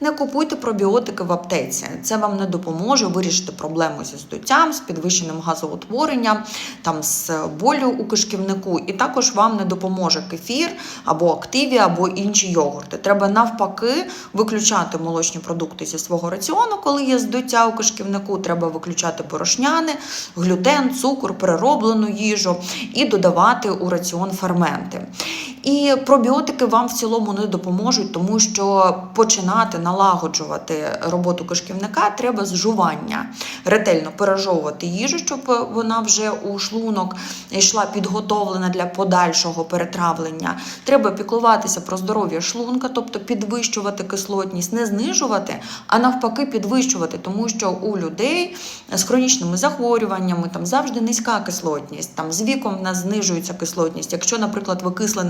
Не купуйте пробіотики в аптеці. Це вам не допоможе вирішити проблему зі здуттям, з підвищеним газоутворенням, там з болю у кишківнику, і також вам не допоможе кефір або активі, або інші йогурти. Треба навпаки виключати молочні продукти зі свого раціону, коли є здуття у кишківнику. Треба виключати борошняни, глютен, цукор, перероблену їжу і додавати у раціон ферменти. І пробіотики вам в цілому не допоможуть, тому що починати налагоджувати роботу кишківника треба з жування, ретельно пережовувати їжу, щоб вона вже у шлунок йшла підготовлена для подальшого перетравлення. Треба піклуватися про здоров'я шлунка, тобто підвищувати кислотність, не знижувати, а навпаки підвищувати, тому що у людей з хронічними захворюваннями там завжди низька кислотність. Там з віком в нас знижується кислотність. Якщо, наприклад, ви кисле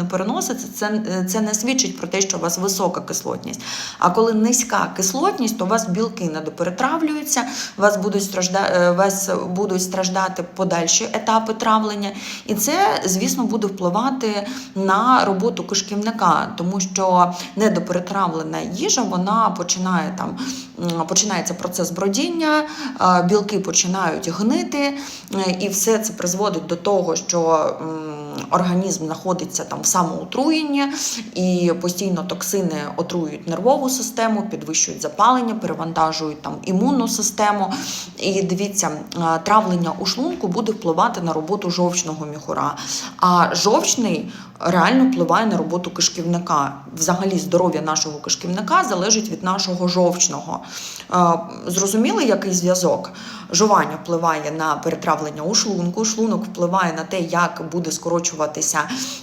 це, це не свідчить про те, що у вас висока кислотність. А коли низька кислотність, то у вас білки недоперетравлюються, у вас будуть страждати, вас будуть страждати подальші етапи травлення, і це, звісно, буде впливати на роботу кишківника, тому що недоперетравлена їжа вона починає там починається процес бродіння, е, білки починають гнити, е, і все це призводить до того, що організм знаходиться там в самоотруєнні, і постійно токсини отруюють нервову систему, підвищують запалення, перевантажують там імунну систему. І дивіться, е, травлення у шлунку буде впливати на роботу жовчного міхура. А жовчний реально впливає на роботу кишківника. Взагалі, здоров'я нашого кишківника залежить від нашого жовчного. Е, Зрозуміли, який зв'язок? Жування впливає на перетравлення у шлунку, шлунок впливає на те, як буде скорочуватися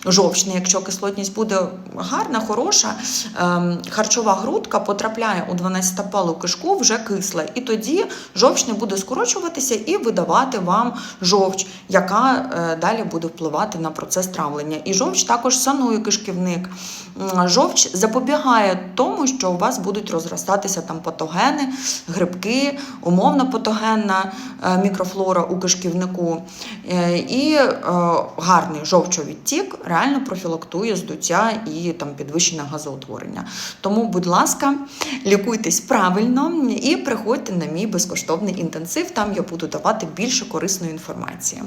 жовчний. Якщо кислотність буде гарна, хороша, ем, харчова грудка потрапляє у 12-палу кишку вже кисла. І тоді жовчний буде скорочуватися і видавати вам жовч, яка е, далі буде впливати на процес травлення. І жовч також санує кишківник. Жовч запобігає тому, що у вас будуть розростатися там патогени, грибки, умовно патогенна е, мікрофлора у кишківнику. Е, І гарний жовчовідтік реально профілактує здуття і там підвищення газоутворення. Тому, будь ласка, лікуйтесь правильно і приходьте на мій безкоштовний інтенсив. Там я буду давати більше корисної інформації.